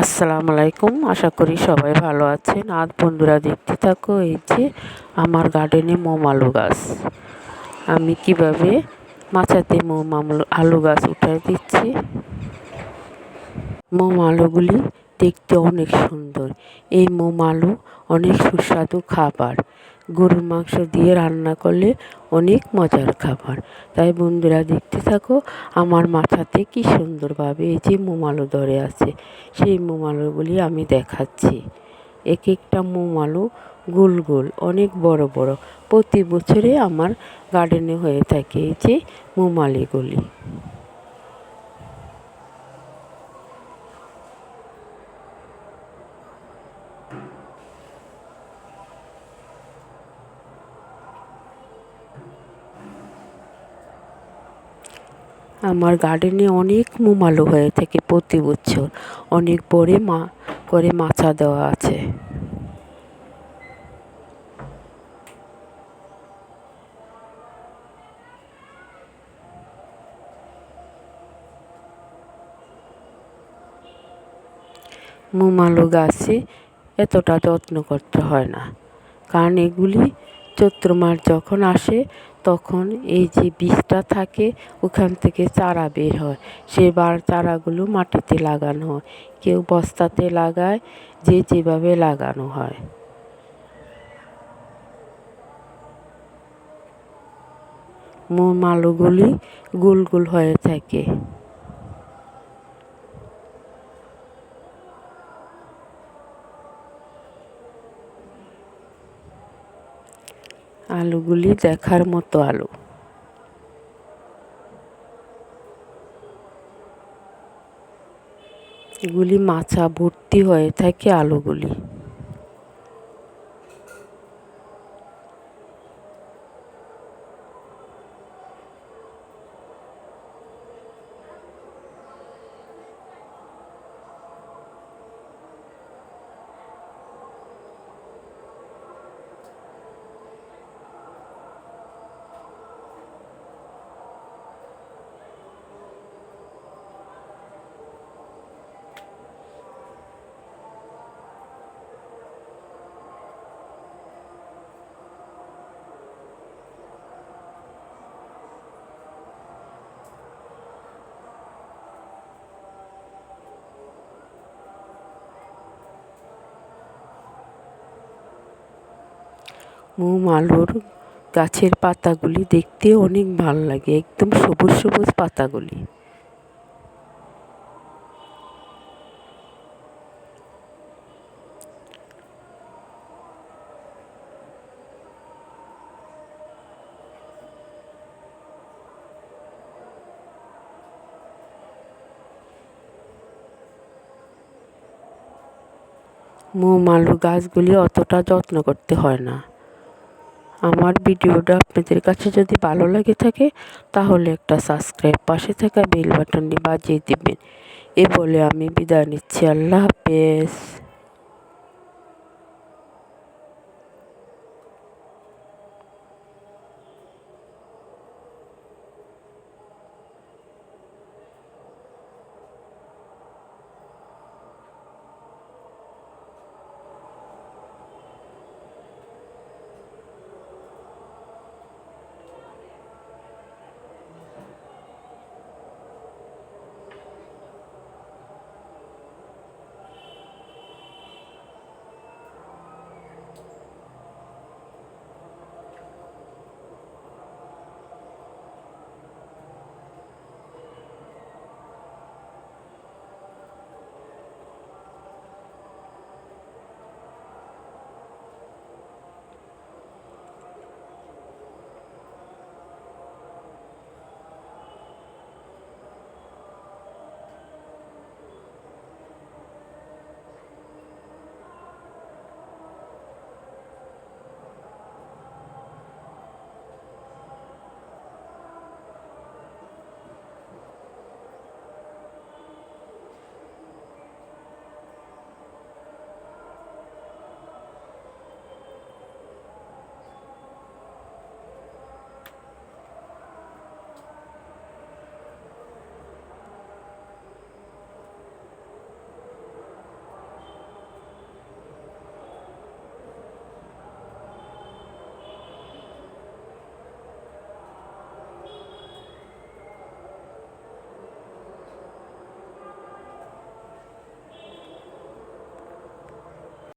আসসালামু আলাইকুম। আশা করি সবাই ভালো আছেন। আজ বন্ধুরা দেখতে থাকো, এই যে আমার গার্ডেনে মোম আলু গাছ। আমি কীভাবে মাছাতে মোম আলু গাছ উঠাই দিচ্ছি? মোম আলুগুলি দেখতে অনেক সুন্দর। এই মোম আলু অনেক সুস্বাদু খাবার। গরুর মাংস দিয়ে রান্না করলে অনেক মজার খাবার। তাই বন্ধুরা দেখতে থাকো, আমার মাথাতে কি সুন্দরভাবে এই যে মোমালো ধরে আছে। সেই মোমালুগুলি আমি দেখাচ্ছি। এক একটা মোমালু গোল গোল, অনেক বড় বড়। প্রতি বছরে আমার গার্ডেনে হয়ে থাকে এই যে মোমালিগুলি। আমার গার্ডেনে অনেক মোমালো হয়ে থাকে প্রতি বছর। অনেক বড়ে মা, করে মাছা দেওয়া আছে। মোমালো গাছে এতটা যত্ন করতে হয় না। কারণ এগুলি চৈত্র মাস যখন আসে তখন এই যে বীজটা থাকে, ওখান থেকে চারা বের হয়। সে বার চারাগুলো মাটিতে লাগানো হয়। কেউ বস্তাতে লাগায়, যে যেভাবে লাগানো হয়। মোম আলুগুলি গোল গোল হয়ে থাকে। আলুগুলি দেখার মতো আলু। এগুলি মাছা ভর্তি হয়ে থাকে আলুগুলি। মোম আলুর গাছের পাতাগুলি দেখতে অনেক ভালো লাগে, একদম সবুজ সবুজ পাতাগুলি। মোম আলু গাছগুলি অতটা যত্ন করতে হয় না। আমার ভিডিওটা আপনাদের কাছে যদি ভালো লাগে থাকে, তাহলে একটা সাবস্ক্রাইব পাশে থাকা বেল বাটনটি বাজিয়ে দেবেন। এ বলে আমি বিদায় নিচ্ছি। আল্লাহ হাফেজ।